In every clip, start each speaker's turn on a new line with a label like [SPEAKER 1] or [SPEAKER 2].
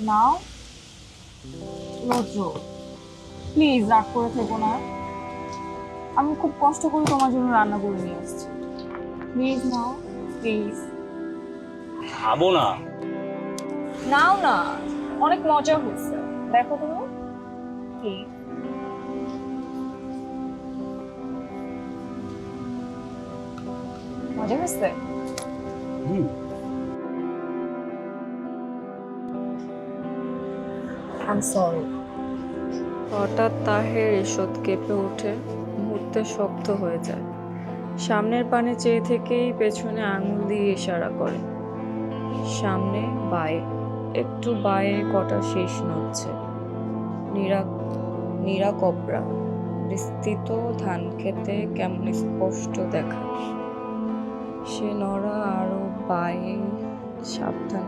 [SPEAKER 1] নাও। রৌদ্র প্লিজ রাগ করে থেকো না। আমি খুব কষ্ট করে তোমার জন্য রান্না করে নিয়ে আসছি প্লিজ নাও প্লিজ।
[SPEAKER 2] খাব না।
[SPEAKER 1] নাও না অনেক মজা হচ্ছে দেখো তুমি কি? মজা হচ্ছে
[SPEAKER 2] হুম।
[SPEAKER 3] হঠাৎ তাহের ঈষৎ কেঁপে ওঠে মুহূর্তে শক্ত হয়ে যায় সামনের পানে চেয়ে থেকেই পেছনে আঙুল দিয়ে ইশারা করে সামনে বায়ে একটু বায়ে কটা শেষ নড়ছে নীরা নীরা বিস্তৃত ধান খেতে কেমন স্পষ্ট দেখা সে নড়া আরও বায়ে সাবধান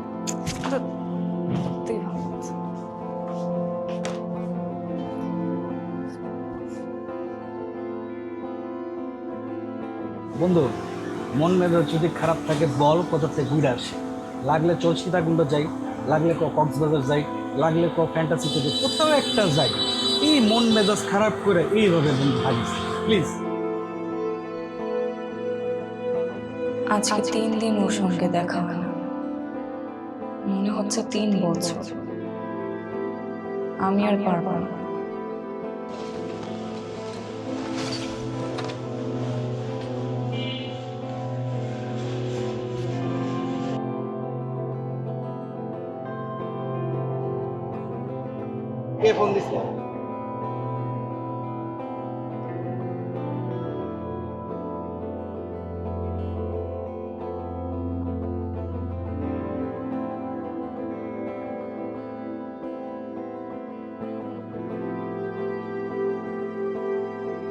[SPEAKER 4] বন্ধু, মন মেজাজ যদি খারাপ থাকে, বল কোথাতে ঘুরে আসে। লাগলে চল সীতাকুণ্ড যাই, লাগলে ক কক্সবাজার যাই, লাগলে ক ফ্যান্টাসিতে যাই, কোথাও একটা যাই। এই মন মেজাজ খারাপ করে এইভাবে বন্ধু ভাবিস প্লিজ
[SPEAKER 3] আজকে তিন দিন ওর সঙ্গে দেখা হয় না। মনে হচ্ছে তিন বছর। আমি আর পারব না।
[SPEAKER 4] কে ফোন দিছে?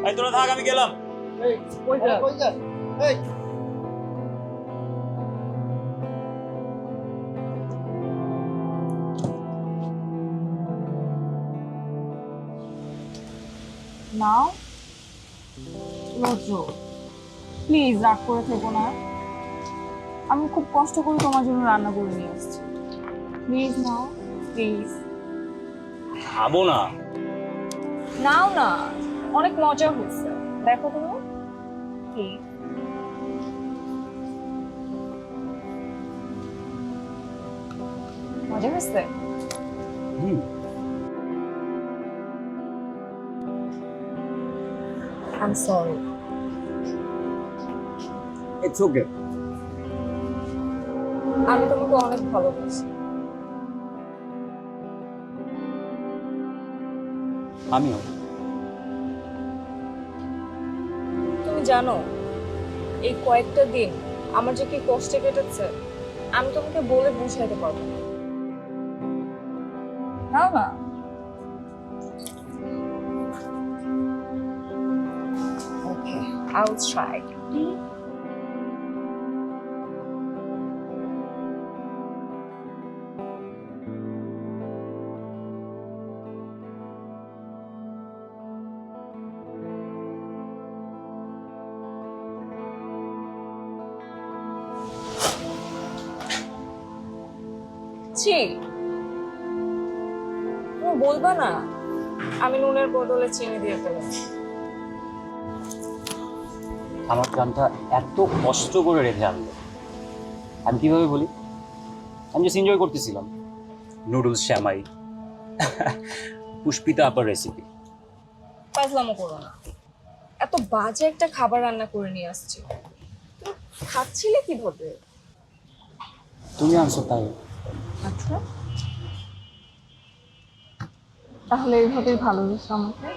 [SPEAKER 2] এই তোরা থাক আমি গেলাম।
[SPEAKER 4] এই কই যা কই যা এই
[SPEAKER 1] নাও। রৌদ্র প্লিজ রাগ করে থেকো না। আমি খুব কষ্ট করে তোমার জন্য রান্না করে নিয়ে আসছি প্লিজ নাও প্লিজ।
[SPEAKER 2] খাব না।
[SPEAKER 1] নাও না। অনেক মজা হচ্ছে দেখো তুমি কি? মজা হচ্ছে এম সরি
[SPEAKER 4] ইটস ওকে
[SPEAKER 1] আমি তোমাকে অনেক ভালোবাসি।
[SPEAKER 2] আমিও।
[SPEAKER 1] তুমি জানো এই কয়েকটা দিন আমার যে কি কষ্টে কেটেছে আমি তোমাকে বলে বুঝাইতে পারব না না। ট্রাই ছি। বলবা না আমি নুনের বদলে চিনি দিয়ে ফেলেছি।
[SPEAKER 2] আমার গানটা এত কষ্ট করে রেখে আনলো। আমি কীভাবে বলি? আমি জাস্ট এনজয় করতেছিলাম। নুডলস শ্যামাই পুষ্পিতা আপার রেসিপি
[SPEAKER 1] ফাজলামো করো না। এত বাজে একটা খাবার রান্না করে নিয়ে আসছি। খাচ্ছিলে কীভাবে?
[SPEAKER 2] তুমি আনছো তাই।
[SPEAKER 1] আচ্ছা। তাহলে এইভাবেই ভালো ভালোবেসো আমাকে।